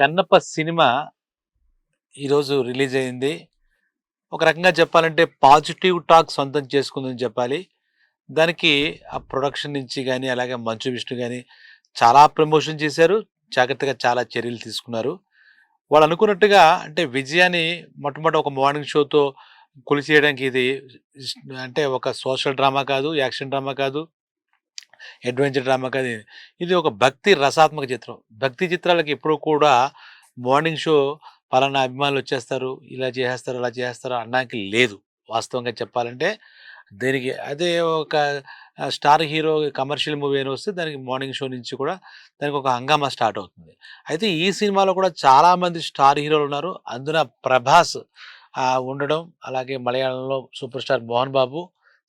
Kannappa cinema ఈరోజు release అయింది. ఒక రకంగా చెప్పాలంటే పాజిటివ్ టాక్ సొంతం చేసుకుందని చెప్పాలి. దానికి ఆ ప్రొడక్షన్ నుంచి కానీ అలాగే మంచు విష్ణు కానీ చాలా ప్రమోషన్ చేశారు. జాగ్రత్తగా చాలా చర్యలు తీసుకున్నారు. వాళ్ళు అనుకున్నట్టుగా అంటే విజయాన్ని మొట్టమొదటి ఒక మార్నింగ్ షోతో కొలిచేయడానికి ఇది అంటే ఒక సోషల్ డ్రామా కాదు యాక్షన్ డ్రామా కాదు అడ్వెంచర్ డ్రామా కానీ ఇది. ఒక భక్తి రసాత్మక చిత్రం. భక్తి చిత్రాలకి ఎప్పుడు కూడా మార్నింగ్ షో పలానా అభిమానులు వచ్చేస్తారు ఇలా చేసేస్తారు అలా చేస్తారు అనడానికి లేదు. వాస్తవంగా చెప్పాలంటే దీనికి అదే ఒక స్టార్ హీరో కమర్షియల్ మూవీ అని వస్తే దానికి మార్నింగ్ షో నుంచి కూడా దానికి ఒక హంగామా స్టార్ట్ అవుతుంది. అయితే ఈ సినిమాలో కూడా చాలామంది స్టార్ హీరోలు ఉన్నారు. అందున ప్రభాస్ ఉండడం అలాగే మలయాళంలో సూపర్ స్టార్ మోహన్ బాబు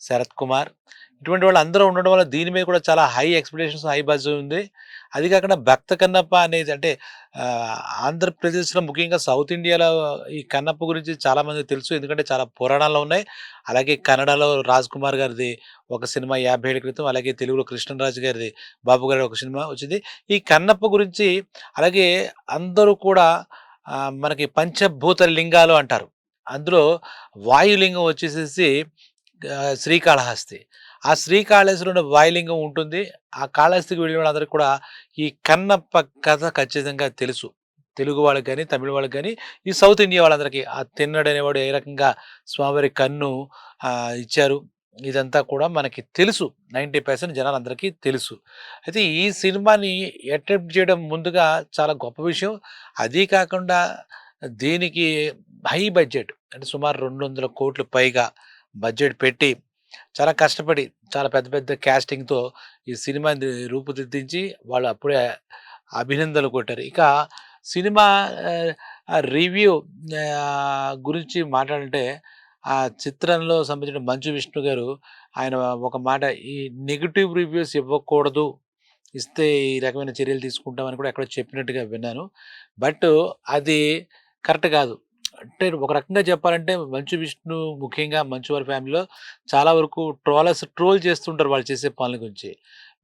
శరత్ కుమార్ ఇటువంటి వాళ్ళు అందరూ ఉండడం వల్ల దీని మీద కూడా చాలా హై ఎక్స్పెక్టేషన్స్ హై బజ్ ఉంది. అది కాకుండా భక్త కన్నప్ప అనేది అంటే ఆంధ్రప్రదేశ్లో ముఖ్యంగా సౌత్ ఇండియాలో ఈ కన్నప్ప గురించి చాలామంది తెలుసు. ఎందుకంటే చాలా పురాణాలు ఉన్నాయి. అలాగే కన్నడలో రాజ్ కుమార్ గారిది ఒక సినిమా యాభై ఏళ్ళ క్రితం. అలాగే తెలుగులో కృష్ణరాజు గారిది బాబు గారి ఒక సినిమా వచ్చింది. ఈ కన్నప్ప గురించి అలాగే అందరూ కూడా మనకి పంచభూత లింగాలు అంటారు. అందులో వాయులింగం వచ్చేసేసి శ్రీకాళహస్తి. ఆ శ్రీకాళేశ్వరుడు వాయులింగం ఉంటుంది. ఆ కాళహస్తికి వెళ్ళిన వాళ్ళందరికీ కూడా ఈ కన్నప్ప కథ ఖచ్చితంగా తెలుసు. తెలుగు వాళ్ళకి కానీ తమిళ వాళ్ళకి కానీ ఈ సౌత్ ఇండియా వాళ్ళందరికీ ఆ తిన్నడు అనేవాడు ఏ రకంగా స్వామివారి కన్ను ఇచ్చారు. ఇదంతా కూడా మనకి తెలుసు. నైంటీ పర్సెంట్ జనాలందరికీ తెలుసు. అయితే ఈ సినిమాని అటెంప్ట్ చేయడం ముందుగా చాలా గొప్ప విషయం. అది కాకుండా దీనికి హై బడ్జెట్ అంటే సుమారు రెండు వందల కోట్లు పైగా బడ్జెట్ పెట్టి చాలా కష్టపడి చాలా పెద్ద పెద్ద క్యాస్టింగ్తో ఈ సినిమాని రూపుదిద్దించి వాళ్ళు అప్పుడే అభినందనలు కొట్టారు. ఇక సినిమా రివ్యూ గురించి మాట్లాడంటే ఆ చిత్రంలో సంబంధించిన మంచు విష్ణు గారు ఆయన ఒక మాట ఈ నెగిటివ్ రివ్యూస్ ఇవ్వకూడదు. ఇస్తే ఈ రకమైన చర్యలు తీసుకుంటామని కూడా ఎక్కడో చెప్పినట్టుగా విన్నాను. బట్ అది కరెక్ట్ కాదు. అంటే ఒక రకంగా చెప్పాలంటే మంచు విష్ణు ముఖ్యంగా మంచు వారి ఫ్యామిలీలో చాలా వరకు ట్రోలర్స్ ట్రోల్ చేస్తుంటారు వాళ్ళు చేసే పనుల గురించి.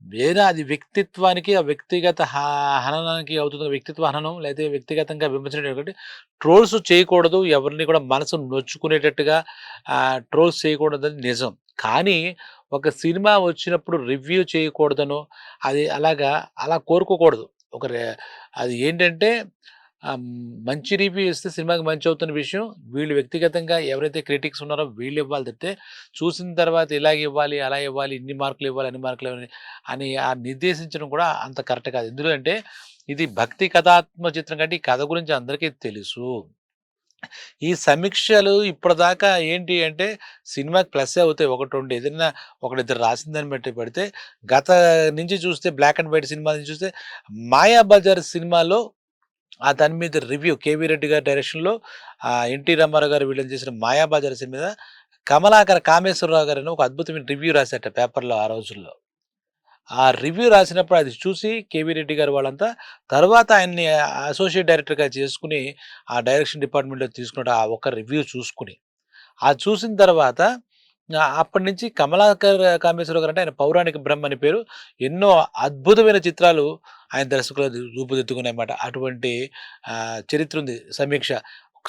వేరే అది వ్యక్తిత్వానికి ఆ వ్యక్తిగత హ- హననానికి అవుతుంది వ్యక్తిత్వ హననం లేదా వ్యక్తిగతంగా విమర్శించడం ట్రోల్స్ చేయకూడదు ఎవరిని కూడా మనసు నొచ్చుకునేటట్టుగా ట్రోల్స్ చేయకూడదని నిజం. కానీ ఒక సినిమా వచ్చినప్పుడు రివ్యూ చేయకూడదనో అది అలాగా అలా కోరుకోకూడదు. ఒక రే- అది ఏంటంటే ఆ, మంచి రివ్యూ ఇస్తే సినిమాకి మంచి అవుతున్న విషయం వీళ్ళు వ్యక్తిగతంగా ఎవరైతే క్రిటిక్స్ ఉన్నారో వీళ్ళు ఇవ్వాలి. తప్పితే చూసిన తర్వాత ఇలాగ ఇవ్వాలి అలా ఇవ్వాలి ఇన్ని మార్కులు ఇవ్వాలి అన్ని మార్కులు ఇవ్వాలి అని ఆ నిర్దేశించడం కూడా అంత కరెక్ట్ కాదు. ఎందుకంటే ఇది భక్తి కథాత్మక చిత్రం కంటే ఈ కథ గురించి అందరికీ తెలుసు. ఈ సమీక్షలు ఇప్పటిదాకా ఏంటి అంటే సినిమాకి ప్లస్ అవుతాయి. ఒకటి రెండు ఏదైనా ఒకటిద్దరు రాసిందని బట్టి పెడితే గత నుంచి చూస్తే బ్లాక్ అండ్ వైట్ సినిమా నుంచి చూస్తే మాయాబజార్ సినిమాలో ఆ దాని మీద రివ్యూ కేవీ రెడ్డి గారి డైరెక్షన్లో ఎన్టీ రామారావు గారు వీళ్ళని చేసిన మాయాబజార్ సినిమా మీద కమలాకర కామేశ్వరరావు గారు అని ఒక అద్భుతమైన రివ్యూ రాశాట పేపర్లో ఆ రోజుల్లో. ఆ రివ్యూ రాసినప్పుడు అది చూసి కేవీ రెడ్డి గారు వాళ్ళంతా తర్వాత ఆయన్ని అసోసియేట్ డైరెక్టర్గా చేసుకుని ఆ డైరెక్షన్ డిపార్ట్మెంట్లో తీసుకున్న ఆ ఒక రివ్యూ చూసుకుని. ఆ చూసిన తర్వాత ఆ, అప్పటి నుంచి కమలాకర్ కామేశ్వరరావు గారు అంటే ఆయన పౌరాణిక బ్రహ్మ అని పేరు. ఎన్నో అద్భుతమైన చిత్రాలు ఆయన దర్శకులు రూపుదిద్దుకున్నాయన్నమాట. అటువంటి చరిత్ర ఉంది. సమీక్ష.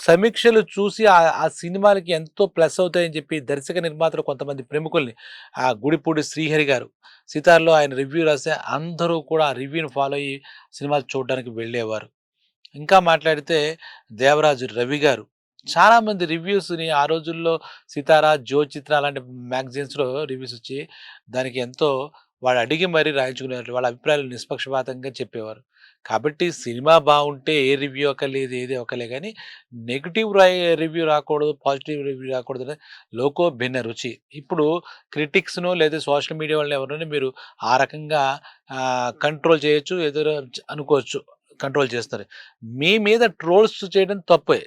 సమీక్షలు చూసి ఆ ఆ సినిమాలకి ఎంతో ప్లస్ అవుతాయని చెప్పి దర్శక నిర్మాతలు కొంతమంది ప్రముఖుల్ని ఆ గుడిపూడి శ్రీహరి గారు సితార్లో ఆయన రివ్యూ రాస్తే అందరూ కూడా ఆ రివ్యూని ఫాలో అయ్యి సినిమాలు చూడడానికి వెళ్ళేవారు. ఇంకా మాట్లాడితే దేవరాజు రవి గారు చాలామంది రివ్యూస్ని ఆ రోజుల్లో సితారా జో చిత్ర అలాంటి మ్యాగజైన్స్లో రివ్యూస్ వచ్చి దానికి ఎంతో వాడు అడిగి మరీ రాయించుకునేవారు వాళ్ళ అభిప్రాయాలు నిష్పక్షపాతంగా చెప్పేవారు. కాబట్టి సినిమా బాగుంటే ఏ రివ్యూ ఒకలేదు ఏది ఒకలే కానీ నెగిటివ్ రివ్యూ రాకూడదు పాజిటివ్ రివ్యూ రాకూడదు అనేది లోకో భిన్న రుచి. ఇప్పుడు క్రిటిక్స్ను లేదా సోషల్ మీడియా వాళ్ళని ఎవరైనా మీరు ఆ రకంగా కంట్రోల్ చేయొచ్చు ఎదురు అనుకోవచ్చు కంట్రోల్ చేస్తారు. మీ మీద ట్రోల్స్ చేయడం తప్పే.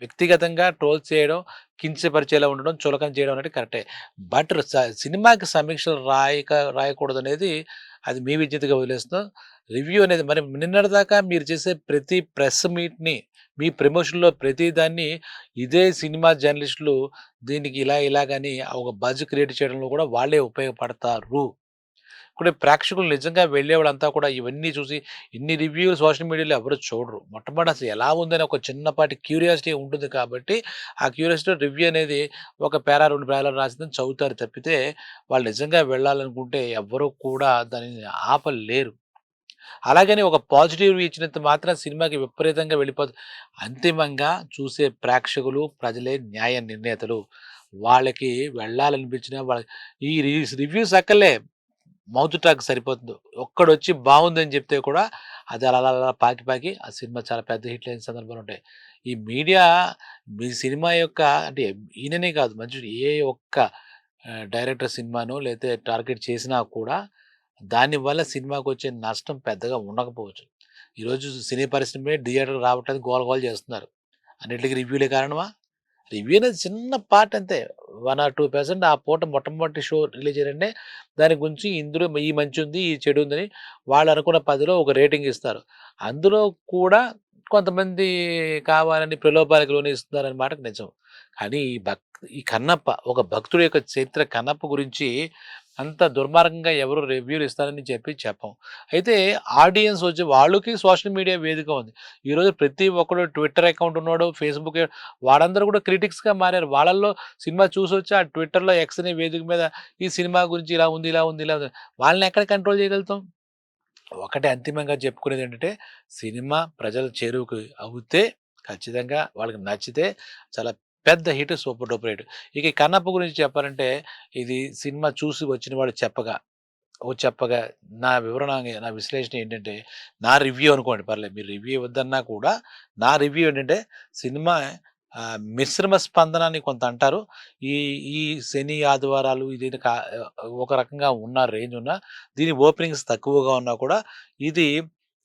వ్యక్తిగతంగా ట్రోల్ చేయడం కించపరిచేలా ఉండడం చులకం చేయడం అనేది కరెక్టే. బట్ స- సినిమాకి సమీక్షలు రాయక రాయకూడదు అనేది అది మీ విజ్ఞతగా వదిలేస్తున్నాం రివ్యూ అనేది మరి నిన్నటిదాకా మీరు చేసే ప్రతి ప్రెస్ మీట్ని మీ ప్రమోషన్లో ప్రతి దాన్ని ఇదే సినిమా జర్నలిస్టులు దీనికి ఇలా ఇలాగని ఒక బజ్ క్రియేట్ చేయడంలో కూడా వాళ్ళే ఉపయోగపడతారు. ఇప్పుడు ప్రేక్షకులు నిజంగా వెళ్ళేవాళ్ళంతా కూడా ఇవన్నీ చూసి ఇన్ని రివ్యూలు సోషల్ మీడియాలో ఎవరు చూడరు. మొట్టమొదటి అసలు ఎలా ఉందని ఒక చిన్నపాటి క్యూరియాసిటీ ఉంటుంది కాబట్టి ఆ క్యూరియాసిటీ రివ్యూ అనేది ఒక పేరా రెండు పేరాలు రాసిందని చదువుతారు తప్పితే వాళ్ళు నిజంగా వెళ్ళాలనుకుంటే ఎవ్వరూ కూడా దానిని ఆపలేరు. అలాగని ఒక పాజిటివ్ ఇచ్చినంత మాత్రం సినిమాకి విపరీతంగా వెళ్ళిపోతుంది అంతిమంగా చూసే ప్రేక్షకులు ప్రజలే న్యాయ నిర్ణేతలు. వాళ్ళకి వెళ్ళాలనిపించిన వాళ్ళ ఈ రివ్యూస్ అక్కలే మౌత్ టాక్ సరిపోతుంది. ఒక్కడొచ్చి బాగుందని చెప్తే కూడా అది అలా అలా పాకి పాకి ఆ సినిమా చాలా పెద్ద హిట్ అయిన సందర్భాలు ఉంటాయి. ఈ మీడియా మీ సినిమా యొక్క అంటే ఈయననే కాదు మంచి ఏ ఒక్క డైరెక్టర్ సినిమాను లేకపోతే టార్గెట్ చేసినా కూడా దానివల్ల సినిమాకి వచ్చే నష్టం పెద్దగా ఉండకపోవచ్చు. ఈరోజు సినీ పరిశ్రమే థియేటర్ రావటానికి గోల గోల్ చేస్తున్నారు. అన్నిటికీ రివ్యూలే కారణమా? రివ్యూ అనేది చిన్న పార్ట్ అంతే. వన్ ఆర్ టూ పర్సెంట్ ఆ పూట మొట్టమొదటి షో రిలీజ్ చేయాలంటే దాని గురించి ఇందులో ఈ మంచి ఉంది ఈ చెడు ఉందని వాళ్ళు అనుకున్న పదిలో ఒక రేటింగ్ ఇస్తారు. అందులో కూడా కొంతమంది కావాలని ప్రలోభాలకు లోనిస్తున్నారని మాటకు నిజం. కానీ ఈ భక్ ఈ కన్నప్ప ఒక భక్తుడి యొక్క చరిత్ర కన్నప్ప గురించి అంత దుర్మార్గంగా ఎవరు రివ్యూలు ఇస్తారని చెప్పి చెప్పం. అయితే ఆడియన్స్ వచ్చి వాళ్ళకి సోషల్ మీడియా వేదిక ఉంది. ఈరోజు ప్రతి ఒక్కడు ట్విట్టర్ అకౌంట్ ఉన్నాడు ఫేస్బుక్ వాళ్ళందరూ కూడా క్రిటిక్స్గా మారారు. వాళ్ళల్లో సినిమా చూసి వచ్చి ఆ ట్విట్టర్లో ఎక్స్ అనే వేదిక మీద ఈ సినిమా గురించి ఇలా ఉంది ఇలా ఉంది ఇలా ఉంది. వాళ్ళని ఎక్కడ కంట్రోల్ చేయగలుగుతాం? ఒకటే అంతిమంగా చెప్పుకునేది ఏంటంటే సినిమా ప్రజల చేరువకు అవుతే ఖచ్చితంగా వాళ్ళకి నచ్చితే చాలా పెద్ద హిట్ సూపర్ డూపర్ హిట్. ఇక కన్నప్ప గురించి చెప్పాలంటే ఇది సినిమా చూసి వచ్చిన వాడు చెప్పగా ఓ చెప్పగా నా వివరణ నా విశ్లేషణ ఏంటంటే నా రివ్యూ అనుకోండి పర్లేదు మీరు రివ్యూ ఇవ్వద్దన్నా కూడా నా రివ్యూ ఏంటంటే సినిమా మిశ్రమ స్పందనాన్ని కొంత అంటారు. ఈ ఈ శని ఆదివారాలు ఇది కా- ఒక రకంగా ఉన్న రేంజ్ ఉన్న దీని ఓపెనింగ్స్ తక్కువగా ఉన్నా కూడా ఇది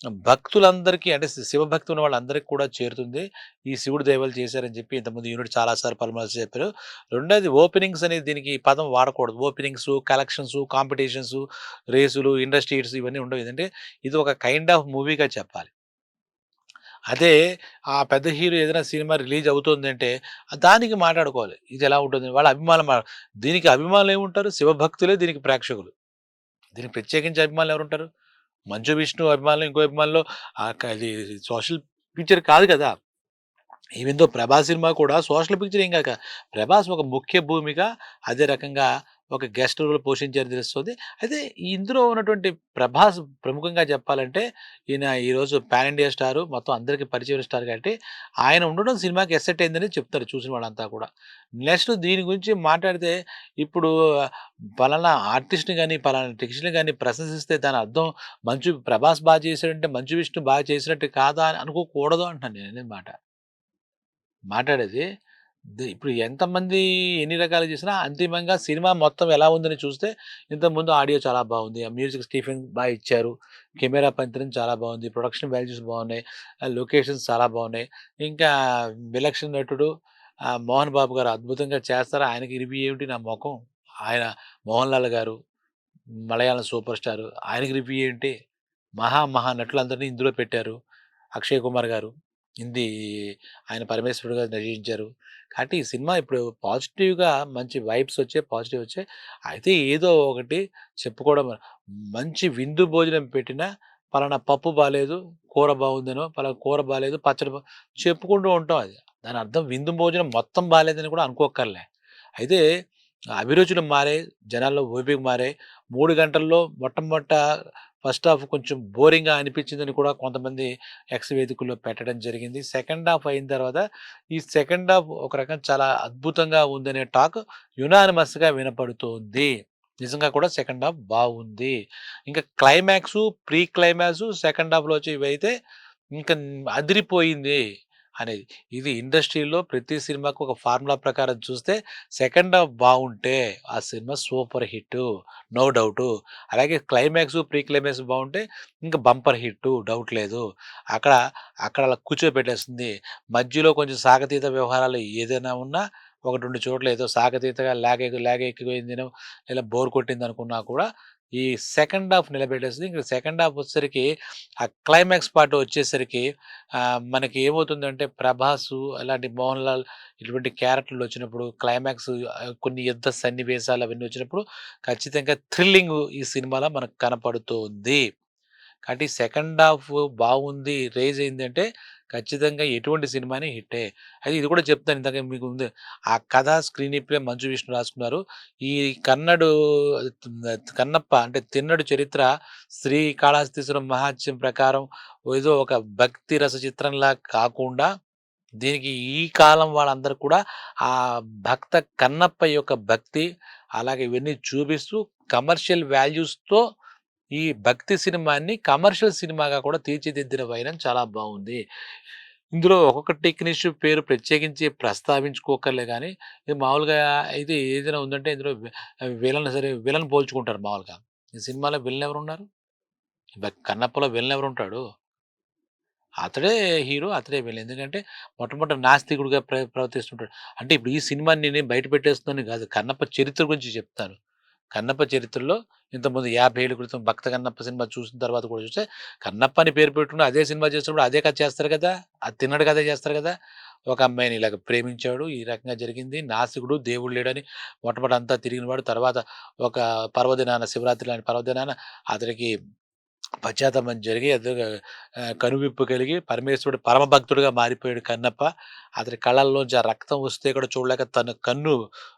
భక్తులందరికీ అంటే శివభక్తి ఉన్న వాళ్ళందరికీ కూడా చేరుతుంది. ఈ శివుడు దేవాలు చేశారని చెప్పి ఇంతకుముందు యూనిట్ చాలాసార్లు పలుమార్లు చెప్పారు. రెండోది ఓపెనింగ్స్ అనేది దీనికి పదం వాడకూడదు. ఓపెనింగ్స్ కలెక్షన్స్ కాంపిటీషన్స్ రేసులు ఇండస్ట్రీస్ ఇవన్నీ ఉండవు. ఏంటంటే ఇది ఒక కైండ్ ఆఫ్ మూవీగా చెప్పాలి. అదే ఆ పెద్ద హీరో ఏదైనా సినిమా రిలీజ్ అవుతుంది అంటే దానికి మాట్లాడుకోవాలి. ఇది ఎలా ఉంటుంది? వాళ్ళ అభిమానం మా- దీనికి అభిమానులు ఏముంటారు? శివభక్తులే దీనికి ప్రేక్షకులు. దీనికి ప్రత్యేకించి అభిమానులు ఎవరు ఉంటారు మంచు విష్ణు అభిమానులు ఇంకో అభిమానులు ఆ సోషల్ పిక్చర్ కాదు కదా. ఈవెందో ప్రభాస్ సినిమా కూడా సోషల్ పిక్చర్ ఏం కాక ప్రభాస్ ఒక ముఖ్య భూమిక అదే రకంగా ఒక గెస్ట్ రోల్ పోషించారు తెలుస్తుంది. అయితే ఇందులో ఉన్నటువంటి ప్రభాస్ ప్రముఖంగా చెప్పాలంటే ఈయన ఈరోజు పాన్ ఇండియా స్టార్ మొత్తం అందరికీ పరిచయం స్టార్ కాబట్టి ఆయన ఉండడం సినిమాకి ఎసెట్ అయిందని చెప్తారు చూసిన వాళ్ళంతా కూడా. నెక్స్ట్ దీని గురించి మాట్లాడితే ఇప్పుడు పలానా ఆర్టిస్ట్ని కానీ పలానా టెక్స్ట్ని కానీ ప్రశంసిస్తే దాని అర్థం మంచు ప్రభాస్ బాగా చేశాడంటే మంచు విష్ణు బాగా చేసినట్టు కాదా అని అనుకోకూడదు అంటున్నాను నేను మాట. మాట్లాడేది ఇప్పుడు ఎంతమంది ఎన్ని రకాలు చేసినా అంతిమంగా సినిమా మొత్తం ఎలా ఉందని చూస్తే ఇంతకుముందు ఆడియో చాలా బాగుంది. ఆ మ్యూజిక్ స్టీఫెన్ బాగా ఇచ్చారు. కెమెరా పంత్రం చాలా బాగుంది. ప్రొడక్షన్ వాల్యూస్ బాగున్నాయి. లొకేషన్స్ చాలా బాగున్నాయి. ఇంకా విలక్షణ నటుడు ఆ, మోహన్ బాబు గారు అద్భుతంగా చేస్తారు. ఆయనకి రివ్యూ ఏమిటి నా ముఖం? ఆయన మోహన్ లాల్ గారు మలయాళం సూపర్ స్టార్. ఆయనకి రివ్యూ ఏంటి? మహా మహా నటులందరినీ ఇందులో పెట్టారు. అక్షయ్ కుమార్ గారు. హిందీ ఆయన పరమేశ్వరుడు గారు నటించారు. కాబట్టి ఈ సినిమా ఇప్పుడు పాజిటివ్గా మంచి వైబ్స్ వచ్చే పాజిటివ్ వచ్చే అయితే ఏదో ఒకటి చెప్పుకోవడం మంచి విందు భోజనం పెట్టినా పలానా పప్పు బాగాలేదు కూర బాగుందనో పలానా కూర బాగాలేదు పచ్చడి చెప్పుకుంటూ ఉంటాం అది. దాని అర్థం విందు భోజనం మొత్తం బాగాలేదని కూడా అనుకోకర్లే అయితే అభిరుచులు మారే జనాల్లో ఓపిక మారాయి మూడు గంటల్లో మొట్టమొదట ఫస్ట్ హాఫ్ కొంచెం బోరింగ్గా అనిపించిందని కూడా కొంతమంది ఎక్స్ వేదికల్లో పెట్టడం జరిగింది. సెకండ్ హాఫ్ అయిన తర్వాత ఈ సెకండ్ హాఫ్ ఒక రకం చాలా అద్భుతంగా ఉందనే టాక్ యునానిమస్గా వినపడుతోంది. నిజంగా కూడా సెకండ్ హాఫ్ బాగుంది. ఇంకా క్లైమాక్స్ ప్రీ క్లైమాక్స్ సెకండ్ హాఫ్లో వచ్చి ఇవైతే ఇంకా అదిరిపోయింది. అనేది. ఇది ఇండస్ట్రీలో ప్రతి సినిమాకు ఒక ఫార్ములా ప్రకారం చూస్తే సెకండ్ హాఫ్ బాగుంటే ఆ cinema super hit no doubt. అలాగే క్లైమాక్స్ ప్రీ క్లైమాక్స్ బాగుంటే ఇంకా బంపర్ హిట్ డౌట్ లేదు. అక్కడ అక్కడ అలా కూర్చోబెట్టేస్తుంది. మధ్యలో కొంచెం సాగతీత వ్యవహారాలు ఏదైనా ఉన్నా ఒకటి రెండు చోట్ల ఏదో సాగతీతగా లాగే లాగే ఎక్కిపోయింది ఇలా బోర్ కొట్టింది అనుకున్నా కూడా ఈ సెకండ్ హాఫ్ నిలబెట్టేస్తుంది. ఇంకా సెకండ్ హాఫ్ వచ్చేసరికి ఆ క్లైమాక్స్ పార్ట్ వచ్చేసరికి మనకి ఏమవుతుందంటే 'ప్రభాసు' అలాంటి 'మోహన్ లాల్' ఇటువంటి క్యారెక్టర్‌లు వచ్చినప్పుడు క్లైమాక్స్ కొన్ని యుద్ధ సన్నివేశాలు అవన్నీ వచ్చినప్పుడు ఖచ్చితంగా థ్రిల్లింగ్ ఈ సినిమాలో మనకు కనపడుతుంది కాబట్టి సెకండ్ హాఫ్ బాగుంది, రేజ్ అయిందంటే ఖచ్చితంగా ఎటువంటి సినిమాని హిట్టే. అయితే ఇది కూడా చెప్తాను ఇందాక మీకు ముందు ఆ కథ, స్క్రీన్ ప్లే మంచు విష్ణు రాసుకున్నారు. ఈ కన్నడు కన్నప్ప అంటే తిన్నడు చరిత్ర శ్రీ కాళహస్తీశ్వరం మహాత్యం ప్రకారం ఏదో ఒక భక్తి రస చిత్రంలా కాకుండా దీనికి ఈ కాలం వాళ్ళందరూ కూడా ఆ భక్త కన్నప్ప యొక్క భక్తి అలాగే ఇవన్నీ చూపిస్తూ కమర్షియల్ వాల్యూస్‌తో ఈ భక్తి సినిమాని కమర్షియల్ సినిమాగా కూడా తీర్చిదిద్దిన వైనం చాలా బాగుంది ఇందులో ఒక్కొక్క టెక్నీషియన్ పేరు ప్రత్యేకించి ప్రస్తావించుకోక్కర్లే కానీ ఇది మామూలుగా అయితే ఏదైనా ఉందంటే ఇందులో విలన్ సరే విలన్ పోల్చుకుంటారు మామూలుగా. ఈ సినిమాలో విలన్ ఎవరున్నారు? ఉన్నారు కన్నప్పలో విలన్ ఎవరుంటాడు? అతడే హీరో. అతడే విలన్. ఎందుకంటే మొట్టమొదటి నాస్తికుడిగా ప్ర ప్రవర్తిస్తుంటాడు. అంటే ఇప్పుడు ఈ సినిమాని నేను బయట పెట్టేస్తున్నాను కాదు కన్నప్ప చరిత్ర గురించి చెప్తాను. కన్నప్ప చరిత్రలో ఇంతకుముందు యాభై ఏళ్ళ క్రితం 'భక్త కన్నప్ప' సినిమా చూసిన తర్వాత కూడా చూస్తే కన్నప్ప అని పేరు పెట్టుకుని అదే సినిమా చేసినప్పుడు అదే కథ చేస్తారు కదా! అది తిన్నాడు కదా చేస్తారు కదా! ఒక అమ్మాయిని ఇలాగ ప్రేమించాడు. ఈ రకంగా జరిగింది. నాసికుడు దేవుడు లేడని మొట్టమొదట అంతా తిరిగినవాడు. తర్వాత ఒక పర్వదినాన శివరాత్రి లాంటి పర్వదినాన అతనికి పశ్చాత్తాపం జరిగి అదో కనువిప్పు కలిగి పరమేశ్వరుడు పరమభక్తుడిగా మారిపోయాడు కన్నప్ప. అతని కళ్ళల్లోంచి ఆ రక్తం వస్తే కూడా చూడలేక తన కన్ను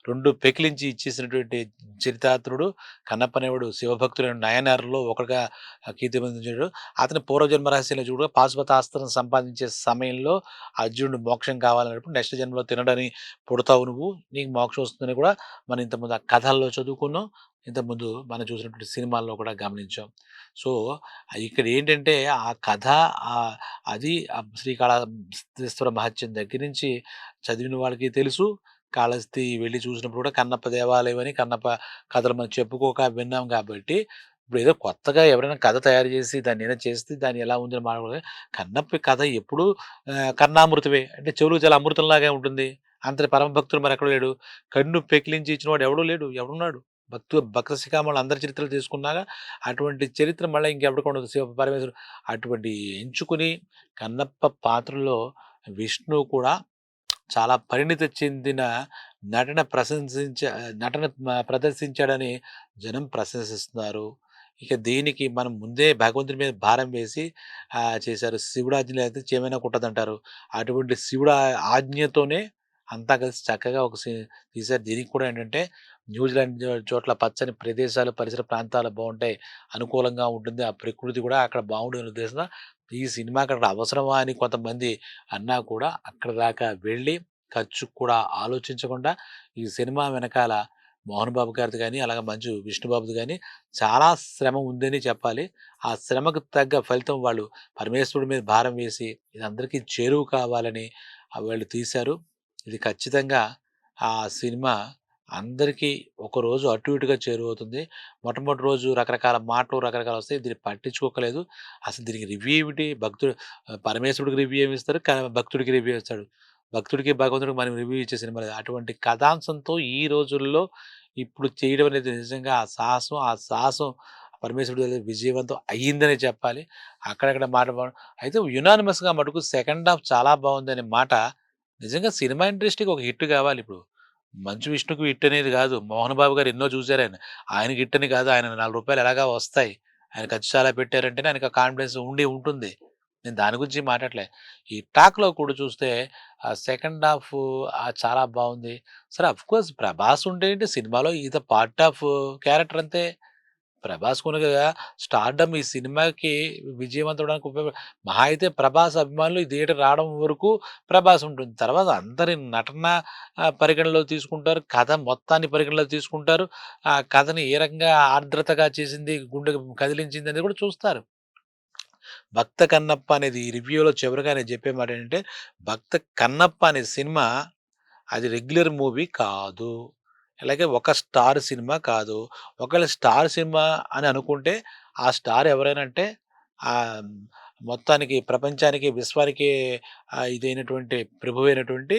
రెండు పెకిలించి ఇచ్చేసినటువంటి చరితార్థుడు కన్నప్ప అనేవాడు శివభక్తుడైన ఒకటిగా ఒకడుగా కీర్తిమందించాడు. అతని పూర్వజన్మ రహస్యంలో చూడు పాశుపతాస్త్రం సంపాదించే సమయంలో అర్జునుడు మోక్షం కావాలన్నప్పుడు నెక్స్ట్ జన్మలో తినడని పుడతావు నువ్వు. నీకు మోక్షం వస్తుందని కూడా మనం ఇంతకుముందు ఆ కథల్లో చదువుకున్నాం. ఇంతకుముందు మనం చూసినటువంటి సినిమాల్లో కూడా గమనించాం. సో, ఇక్కడ ఏంటంటే ఆ కథ అది ఆహ్, శ్రీకాళహస్తీశ్వర మహత్యం దగ్గర నుంచి చదివిన వాళ్ళకి తెలుసు. కాళహస్తి వెళ్ళి చూసినప్పుడు కూడా కన్నప్ప దేవాలయం అని కన్నప్ప కథలు మనం చెప్పుకోక విన్నాం కాబట్టి, ఇప్పుడు ఏదో కొత్తగా ఎవరైనా కథ తయారు చేసి దాన్ని ఏదైనా చేస్తే దాన్ని ఎలా ఉందని మాట్లాడకూడదు. కన్నప్ప కథ ఎప్పుడూ కన్నామృతమే అంటే చెవులు చాలా అమృతంలాగే ఉంటుంది. అంతటి పరమభక్తుడు ఎక్కడ లేడు. కన్ను పెకిలించి ఇచ్చినవాడు ఎవడు లేడు. ఎవడున్నాడు? భక్తు భక్త శిఖామణులు అందరి చరిత్రలు తీసుకున్నాగా అటువంటి చరిత్ర మళ్ళీ ఇంకెవడికి ఉండదు. శివ పరమేశ్వరుడు అటువంటి ఎంచుకుని కన్నప్ప పాత్రలో విష్ణు కూడా చాలా పరిణితి చెందిన నటన ప్రశంసించ నటన ప్రదర్శించాడని జనం ప్రశంసిస్తున్నారు. ఇక దీనికి మనం ముందే భగవంతుడి మీద భారం వేసి చేశారు. శివుడు ఆజ్ఞ లేకపోతే చేయమైనా కుట్టదంటారు. అటువంటి శివుడు ఆజ్ఞతోనే అంతా కలిసి చక్కగా ఒక తీశారు. దీనికి కూడా ఏంటంటే న్యూజిలాండ్ చోట్ల పచ్చని ప్రదేశాలు, పరిసర ప్రాంతాలు బాగుంటాయి అనుకూలంగా ఉంటుంది. ఆ ప్రకృతి కూడా అక్కడ బాగుండే ఉద్దేశం ఈ సినిమా అక్కడ అవసరమా అని కొంతమంది అన్నా కూడా అక్కడ దాకా వెళ్ళి ఖర్చు కూడా ఆలోచించకుండా ఈ సినిమా వెనకాల మోహన్ బాబు గారిది కానీ అలాగే మంచు విష్ణుబాబుది కానీ చాలా శ్రమ ఉందని చెప్పాలి. ఆ శ్రమకు తగ్గ ఫలితం వాళ్ళు పరమేశ్వరుడి మీద భారం వేసి ఇది అందరికీ చేరువు కావాలని వాళ్ళు తీశారు. ఇది ఖచ్చితంగా ఆ సినిమా అందరికీ ఒకరోజు అటు ఇటుగా చేరువవుతుంది. మొట్టమొదటి రోజు రకరకాల మాటలు రకరకాలు వస్తాయి. దీన్ని పట్టించుకోకలేదు. అసలు దీనికి రివ్యూ ఏమిటి? భక్తుడు పరమేశ్వరుడికి రివ్యూ ఏమి ఇస్తారు భక్తుడికి రివ్యూ ఇస్తాడు. భక్తుడికి, భగవంతుడికి మనం రివ్యూ ఇచ్చే సినిమా అటువంటి కథాంశంతో ఈ రోజుల్లో ఇప్పుడు చేయడం అనేది నిజంగా ఆ సాహసం, ఆ సాహసం పరమేశ్వరుడు విజయవంతం అయ్యిందనే చెప్పాలి. అక్కడక్కడ మాట అయితే యునానిమస్‌గా మటుకు సెకండ్ హాఫ్ చాలా బాగుందనే మాట నిజంగా సినిమా ఇండస్ట్రీకి ఒక హిట్ కావాలి ఇప్పుడు. మంచు విష్ణుకు ఇట్టనేది అనేది కాదు. మోహన్ బాబు గారు ఎన్నో చూసారాయన. ఆయనకి ఇట్టని కాదు. ఆయన నాలుగు రూపాయలు ఎలాగా వస్తాయి. ఆయన ఖర్చు చాలా పెట్టారంటేనే ఆయనకు కాన్ఫిడెన్స్ ఉండి ఉంటుంది. నేను దాని గురించి మాట్లాడలే ఈ టాక్‌లో కూడా చూస్తే ఆ సెకండ్ హాఫ్ చాలా బాగుంది సరే అఫ్‌కోర్స్ 'ప్రభాస్' ఉంటే ఏంటి సినిమాలో ఇది పార్ట్ ఆఫ్ క్యారెక్టర్ అంతే. 'ప్రభాస్' కొనగా స్టార్డమ్ ఈ సినిమాకి విజయవంతడానికి ఉపయోగ మహా అయితే 'ప్రభాస్' అభిమానులు ఈ థియేటర్ రావడం వరకు 'ప్రభాస్' ఉంటుంది. తర్వాత అందరి నటన పరిగణలో తీసుకుంటారు. కథ మొత్తాన్ని పరిగణలో తీసుకుంటారు. ఆ కథని ఏ రకంగా ఆర్ద్రతగా చేసింది, గుండె కదిలించింది అనేది కూడా చూస్తారు. 'భక్త కన్నప్ప' అనేది ఈ రివ్యూలో చివరిగా నేను చెప్పే మాట ఏంటంటే 'భక్త కన్నప్ప' అనే సినిమా అది రెగ్యులర్ మూవీ కాదు. అలాగే ఒక స్టార్ సినిమా కాదు. ఒకవేళ స్టార్ సినిమా అని అనుకుంటే ఆ స్టార్ ఎవరైనా అంటే మొత్తానికి ప్రపంచానికి, విశ్వానికి ఇదైనటువంటి ప్రభు ప్రభువైనటువంటి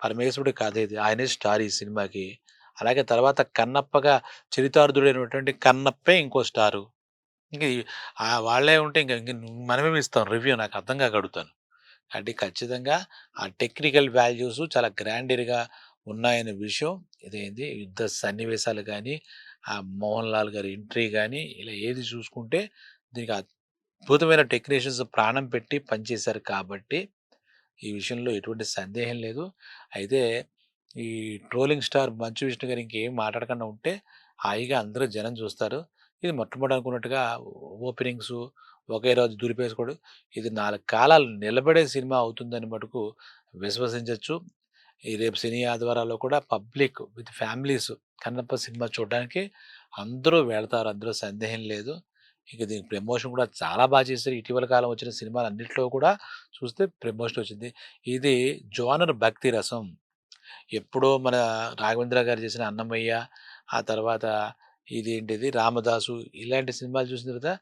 పరమేశ్వరుడు కాదే ఇది. ఆయనే స్టార్ ఈ సినిమాకి. అలాగే తర్వాత కన్నప్పగా చరితార్థుడైనటువంటి కన్నప్పే ఇంకో స్టారు. ఇంక వాళ్ళే ఉంటే ఇంక ఇంక మనమేమి ఇస్తాం రివ్యూ నాకు అర్థంగా కడుగుతాను అంటే కాబట్టి ఖచ్చితంగా ఆ టెక్నికల్ వాల్యూస్ చాలా గ్రాండీర్‌గా ఉన్నాయనే విషయం ఇదేంది యుద్ధ సన్నివేశాలు కానీ ఆ 'మోహన్ లాల్' గారి ఎంట్రీ కానీ ఇలా ఏది చూసుకుంటే దీనికి అద్భుతమైన టెక్నీషియన్స్ ప్రాణం పెట్టి పనిచేశారు కాబట్టి, ఈ విషయంలో ఎటువంటి సందేహం లేదు. అయితే ఈ ట్రోలింగ్ స్టార్ 'మంచు విష్ణు' గారు ఇంకేం మాట్లాడకుండా ఉంటే, హాయిగా అందరూ జనం చూస్తారు. ఇది మొట్టమొదట అనుకున్నట్టుగా ఓపెనింగ్స్ ఒకే రోజు దులిపేసుకోడు ఇది నాలుగు కాలాలు నిలబడే సినిమా అవుతుందని మటుకు విశ్వసించవచ్చు ఈ రేపు సినీ ఆదివారాల్లో కూడా public with families Kannappa cinema చూడడానికి అందరూ వెళ్తారు. అందులో సందేహం లేదు. ఇక దీనికి ప్రమోషన్ కూడా చాలా బాగా చేశారు. ఇటీవల కాలం వచ్చిన సినిమాలు అన్నింటిలో కూడా చూస్తే ప్రమోషన్ వచ్చింది. ఇది జోనర్ భక్తి రసం. ఎప్పుడో మన రాఘవేంద్ర గారు చేసిన 'అన్నమయ్య' ఆ తర్వాత ఇదేంటిది 'రామదాసు' ఇలాంటి సినిమాలు చూసిన తర్వాత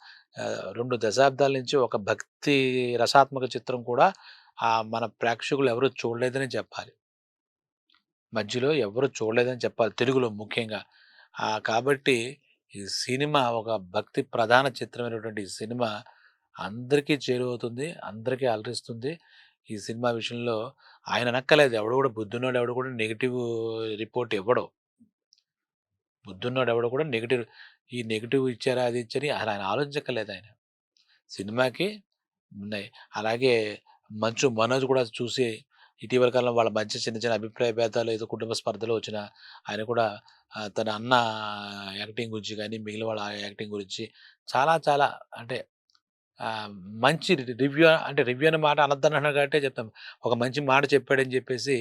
రెండు దశాబ్దాల నుంచి ఒక భక్తి రసాత్మక చిత్రం కూడా మన ప్రేక్షకులు ఎవరు చూడలేదని చెప్పాలి. మధ్యలో ఎవరు చూడలేదని చెప్పాలి తెలుగులో ముఖ్యంగా. కాబట్టి ఈ సినిమా ఒక భక్తి ప్రధాన చిత్రమైనటువంటి ఈ సినిమా అందరికీ చేరువవుతుంది. అందరికీ అలరిస్తుంది. ఈ సినిమా విషయంలో ఆయన అనక్కర్లేదు. ఎవడు కూడా బుద్ధున్నోడు ఎవడు కూడా నెగెటివ్ రిపోర్ట్ ఇవ్వడు. బుద్ధున్నాడు ఎవడు కూడా నెగిటివ్ ఈ నెగిటివ్ ఇచ్చారా, అది ఇచ్చని అలా ఆయన ఆలోచించక్కర్లేదు ఆయన. సినిమాకి ఉన్నాయి. అలాగే మంచు మనోజ్ కూడా చూసి ఇటీవల కాలం వాళ్ళ మధ్య చిన్న చిన్న అభిప్రాయ భేదాలు ఏదో కుటుంబ స్పర్ధలు వచ్చినా ఆయన కూడా తన అన్న యాక్టింగ్ గురించి కానీ మిగిలిన వాళ్ళ యాక్టింగ్ గురించి చాలా చాలా అంటే మంచి రివ్యూ అంటే రివ్యూ అనే మాట అనొద్దన్నాడు కాబట్టే చెప్తాం. ఒక మంచి మాట చెప్పాడని చెప్పేసి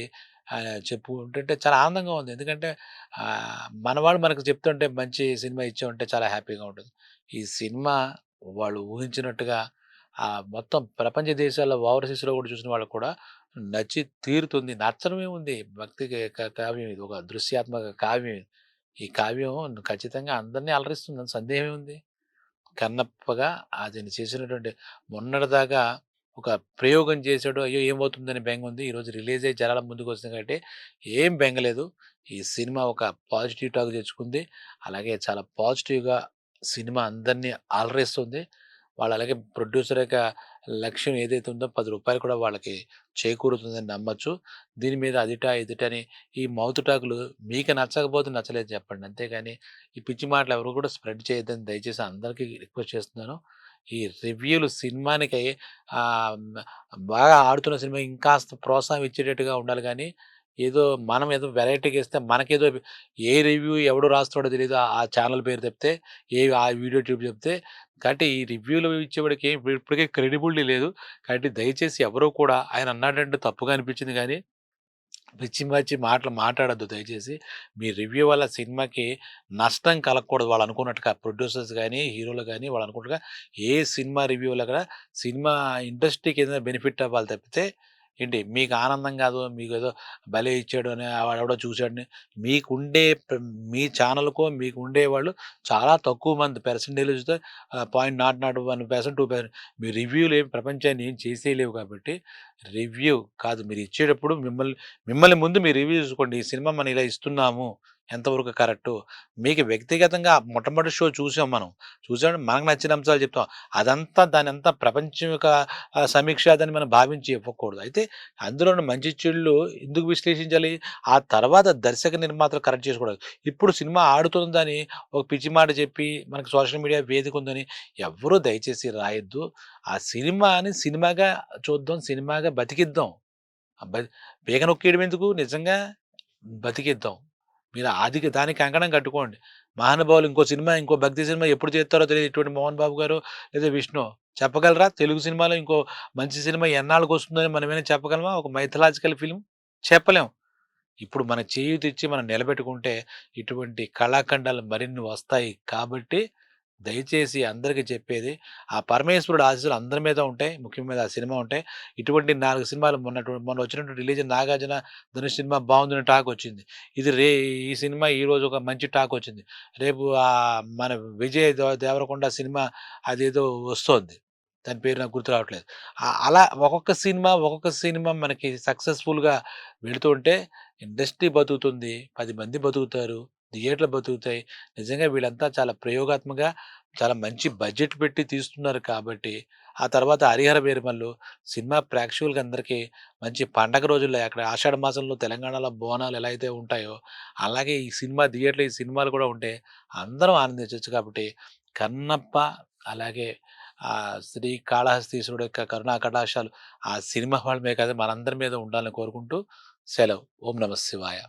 చెప్పుకుంటుంటే చాలా ఆనందంగా ఉంది. ఎందుకంటే ఆహ్, మనవాళ్ళు మనకు చెప్తుంటే మంచి సినిమా ఇచ్చామంటే చాలా హ్యాపీగా ఉంటుంది. ఈ సినిమా వాళ్ళు ఊహించినట్టుగా మొత్తం ప్రపంచ దేశాల్లో ఓవర్‌సీస్‌లో కూడా చూసిన వాళ్ళకి కూడా నచ్చి తీరుతుంది. నచ్చడమేముంది భక్తి కావ్యం ఇది. ఒక దృశ్యాత్మక కావ్యం ఈ కావ్యం ఖచ్చితంగా అందరినీ అలరిస్తుంది. అని సందేహమే ఉంది కన్నప్పగా అతను చేసినటువంటి మొన్నటిదాకా ఒక ప్రయోగం చేసాడు. అయ్యో! ఏమవుతుందని బెంగుంది. ఈరోజు రిలీజ్ అయ్యి జనాల ముందుకొస్తుంది కాబట్టి ఏం బెంగలేదు. ఈ సినిమా ఒక పాజిటివ్ టాక్ తెచ్చుకుంది. అలాగే చాలా పాజిటివ్‌గా సినిమా అందరినీ అలరేస్తుంది వాళ్ళు అలాగే ప్రొడ్యూసర్ యొక్క లక్ష్యం ఏదైతే ఉందో పది రూపాయలు కూడా వాళ్ళకి చేకూరుతుందని నమ్మచ్చు దీని మీద అదిట, ఎదుటని అని ఈ మౌత్ టాకులు మీకు నచ్చకపోతే నచ్చలేదు చెప్పండి. అంతేగాని ఈ పిచ్చి మాటలు ఎవరు కూడా స్ప్రెడ్ చేయొద్దని దయచేసి అందరికీ రిక్వెస్ట్ చేస్తున్నాను. ఈ రివ్యూలు సినిమానికి బాగా ఆడుతున్న సినిమా ఇంకాస్త ప్రోత్సాహం ఇచ్చేటట్టుగా ఉండాలి కానీ ఏదో మనం ఏదో వెరైటీగా ఇస్తే మనకేదో ఏ రివ్యూ ఎవడు రాస్తాడో తెలియదు ఆ ఛానల్ పేరు చెప్తే, ఏ ఆ వీడియో ట్యూబ్ చెప్తే కాబట్టి ఈ రివ్యూలు ఇచ్చేవాడికి ఏం ఇప్పటికే క్రెడిబిలిటీ లేదు. కాబట్టి దయచేసి ఎవరో కూడా ఆయన అన్నాడంటే తప్పుగా అనిపించింది కానీ పిచ్చి మచ్చి మాటలు మాట్లాడొద్దు దయచేసి. మీ రివ్యూ వల్ల సినిమాకి నష్టం కలగకూడదు. వాళ్ళు అనుకున్నట్టుగా ప్రొడ్యూసర్స్ కానీ హీరోలు కానీ వాళ్ళు అనుకున్నట్టుగా ఏ సినిమా రివ్యూలో కూడా సినిమా ఇండస్ట్రీకి ఏదైనా బెనిఫిట్ అవ్వాలి తప్పితే ఏంటి మీకు ఆనందం కాదు. ఏదో భలే ఇచ్చాడు అని ఎవడో చూసాడని మీకుండే మీ ఛానల్‌కో మీకు ఉండేవాళ్ళు చాలా తక్కువ మంది పర్సెంటేజ్‌తో ఆహ్, పాయింట్ నాట్ నాట్ 1% 2% మీ రివ్యూలు ఏమి ప్రపంచాన్ని ఏం చేసేయలేవు కాబట్టి రివ్యూ కాదు మీరు ఇచ్చేటప్పుడు మిమ్మల్ని మిమ్మల్ని ముందు మీరు రివ్యూ చూసుకోండి. ఈ సినిమా మనం ఇలా ఇస్తున్నాము. ఎంతవరకు కరెక్టు. మీకు వ్యక్తిగతంగా మొట్టమొదటి షో చూసాం మనం. చూసామంటే మనకు నచ్చిన అంశాలు చెప్తాం. అదంతా దాని అంతా ప్రపంచం యొక్క సమీక్ష దాన్ని మనం భావించి ఇవ్వకూడదు. అయితే అందులోని మంచి చెడులు ఎందుకు విశ్లేషించాలి? ఆ తర్వాత దర్శక నిర్మాతలు కరెక్ట్ చేసుకోవడం ఇప్పుడు సినిమా ఆడుతుందని ఒక పిచ్చి మాట చెప్పి మనకు సోషల్ మీడియా వేదిక ఉందని ఎవ్వరూ దయచేసి రాయొద్దు. ఆ సినిమాని సినిమాగా చూద్దాం. సినిమాగా బతికిద్దాం. బ పీక నొక్కేయడం ఎందుకు? నిజంగా బతికిద్దాం. మీరు ఆదికి దానికి కంకణం కట్టుకోండి. మహానుభావులు ఇంకో సినిమా, ఇంకో భక్తి సినిమా ఎప్పుడు చేస్తారో తెలియదు ఇటువంటి మోహన్ బాబు గారు లేదా విష్ణు చెప్పగలరా? తెలుగు సినిమాలో ఇంకో మంచి సినిమా ఎన్నాళ్ళకొస్తుందని మనం ఏమైనా చెప్పగలమా? ఒక మైథలాజికల్ ఫిల్మ్ చెప్పలేం. ఇప్పుడు మన చేయూతిచ్చి మనం నిలబెట్టుకుంటే ఇటువంటి కళాఖండాలు మరిన్ని వస్తాయి కాబట్టి దయచేసి అందరికీ చెప్పేది ఆ పరమేశ్వరుడు ఆశీస్సులు అందరి మీద ఉంటాయి. ముఖ్యంగా ఆ సినిమా ఉంటాయి. ఇటువంటి నాలుగు సినిమాలు మొన్నటు మొన్న వచ్చినటువంటి రిలీజ్ 'నాగార్జున ధనుష్' సినిమా బాగుందని టాక్ వచ్చింది. ఇది రే ఈ సినిమా ఈరోజు ఒక మంచి టాక్ వచ్చింది. రేపు మన విజయ్ దేవరకొండ సినిమా అదేదో వస్తోంది. దాని పేరు నాకు గుర్తు రావట్లేదు. అలా ఒక్కొక్క సినిమా, ఒక్కొక్క సినిమా మనకి సక్సెస్‌ఫుల్‌గా వెళుతుంటే ఇండస్ట్రీ బతుకుతుంది. పది మంది బతుకుతారు. థియేటర్లు బతుకుతాయి. నిజంగా వీళ్ళంతా చాలా ప్రయోగాత్మకంగా చాలా మంచి బడ్జెట్ పెట్టి తీస్తున్నారు కాబట్టి, ఆ తర్వాత 'హరిహర వీరమల్లు' సినిమా ప్రేక్షకులకి అందరికీ మంచి పండగ రోజుల్లో అక్కడ ఆషాఢ మాసంలో తెలంగాణలో బోనాలు ఎలా అయితే ఉంటాయో, అలాగే ఈ సినిమా థియేటర్లు ఈ సినిమాలు కూడా ఉంటే అందరం ఆనందించవచ్చు కాబట్టి, కన్నప్ప అలాగే శ్రీ కాళహస్తీశ్వరుడు యొక్క కరుణా కటాక్షాలు ఆ సినిమా హాల్ మీద కాదు మనందరి మీద ఉండాలని కోరుకుంటూ సెలవు. ఓం నమ శివాయ.